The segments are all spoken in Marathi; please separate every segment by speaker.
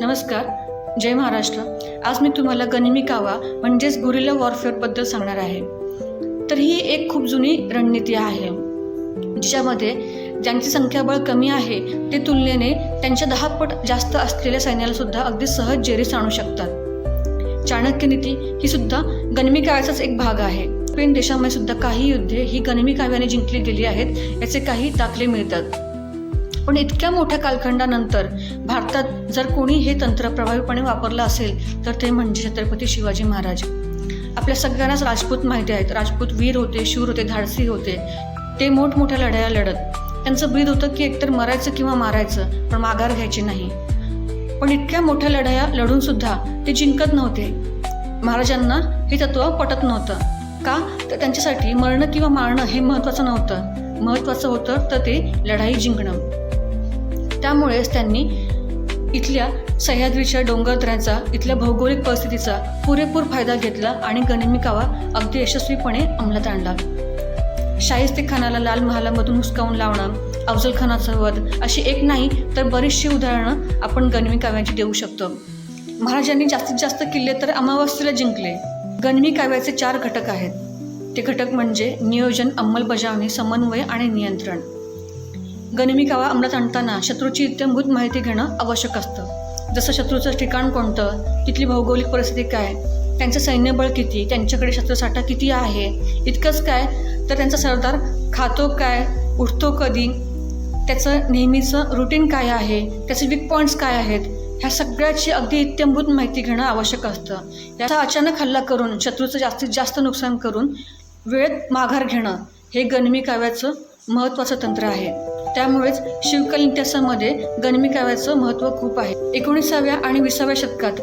Speaker 1: नमस्कार. जय महाराष्ट्र. आज मी तुम्हाला गनिमी कावा म्हणजेच गुरिला वॉरफेअरबद्दल सांगणार आहे. तर ही एक खूप जुनी रणनीती आहे जिच्यामध्ये ज्यांची संख्याबळ कमी आहे ते तुलनेने त्यांच्या दहा पट जास्त असलेल्या सैन्याला सुद्धा अगदी सहज जेरीस आणू शकतात. चाणक्य नीती ही सुद्धा गनिमी काव्याचाच एक भाग आहे. स्पेन देशामध्ये सुद्धा काही युद्धे ही गनिमी काव्याने जिंकली गेली आहेत याचे काही दाखले मिळतात. पण इतक्या मोठ्या कालखंडानंतर भारतात जर कोणी हे तंत्र प्रभावीपणे वापरलं असेल तर ते म्हणजे छत्रपती शिवाजी महाराज. आपल्या सगळ्यांनाच राजपूत माहिती आहेत. राजपूत वीर होते शूर होते धाडसी होते. ते मोठमोठ्या लढाया लढत. त्यांचं ब्रीद होतं की एकतर मरायचं किंवा मारायचं पण माघार घ्यायची नाही. पण इतक्या मोठ्या लढाया लढून सुद्धा ते जिंकत नव्हते. महाराजांना हे तत्व पटत नव्हतं. का? तर त्यांच्यासाठी मरणं किंवा मारणं हे महत्त्वाचं नव्हतं. महत्त्वाचं होतं तर ते लढाई जिंकणं. त्यामुळेच त्यांनी इथल्या सह्याद्रीच्या डोंगरदऱ्यांचा इथल्या भौगोलिक परिस्थितीचा पुरेपूर फायदा घेतला आणि गनिमी कावा अगदी यशस्वीपणे अंमलात आणला. शाहिस्ते खानाला लाल महालामधून हुसकावून लावणं अफजलखानाचा वध अशी एक नाही तर बरीचशी उदाहरणं आपण गनिमी काव्यांची देऊ शकतो. महाराजांनी जास्तीत जास्त किल्ले तर अमावस्येला जिंकले. गनिमी काव्याचे चार घटक आहेत. ते घटक म्हणजे नियोजन अंमलबजावणी समन्वय आणि नियंत्रण. गनिमी कावा अंमलात आणताना शत्रूची इत्यंभूत माहिती घेणं आवश्यक असतं. जसं शत्रूचं ठिकाण कोणतं तिथली भौगोलिक परिस्थिती काय त्यांचं सैन्यबळ किती त्यांच्याकडे शस्त्रसाठा किती आहे इतकंच काय तर त्यांचा सरदार खातो काय उठतो कधी त्याचं नेहमीचं रुटीन काय आहे त्याचे वीक पॉईंट्स काय आहेत ह्या सगळ्याची अगदी इत्यंभूत माहिती घेणं आवश्यक असतं. याचा अचानक हल्ला करून शत्रूचं जास्तीत जास्त नुकसान करून वेळेत माघार घेणं हे गणमी काव्याचं महत्त्वाचं तंत्र आहे. त्यामुळेच शिवकालीन इतिहासामध्ये गणमी काव्याचं महत्त्व खूप आहे. एकोणीसाव्या आणि विसाव्या शतकात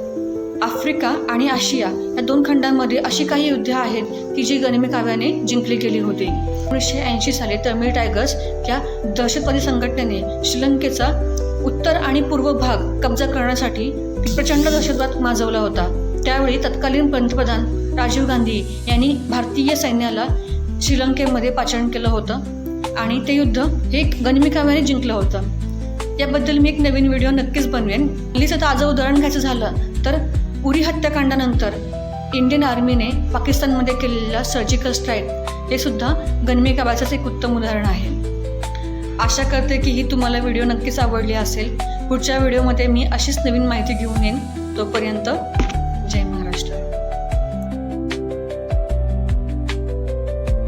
Speaker 1: आफ्रिका आणि आशिया या दोन खंडांमध्ये अशी काही युद्धे आहेत की जी गणमी काव्याने जिंकली गेली होती. एकोणीसशे ऐंशी साली तमिळ टायगर्स या दहशतवादी संघटनेने श्रीलंकेचा उत्तर आणि पूर्व भाग कब्जा करण्यासाठी प्रचंड दहशतवाद माजवला होता. त्यावेळी तत्कालीन पंतप्रधान राजीव गांधी यांनी भारतीय सैन्याला श्रीलंकेमध्ये पाचारण केलं होतं. आणि ते युद्ध हे गनिमी जिंकलं होतं. याबद्दल मी एक नवीन व्हिडिओ नक्कीच बनवेन. प्लीज आता आज उदाहरण घ्यायचं झालं तर उरी हत्याकांडानंतर इंडियन आर्मीने पाकिस्तानमध्ये केलेला सर्जिकल स्ट्राईक हे सुद्धा गणमिकाव्याचंच एक उत्तम उदाहरण आहे. आशा करते की ही तुम्हाला व्हिडिओ नक्कीच आवडली असेल. पुढच्या व्हिडिओमध्ये मी अशीच नवीन माहिती घेऊन येईन. तोपर्यंत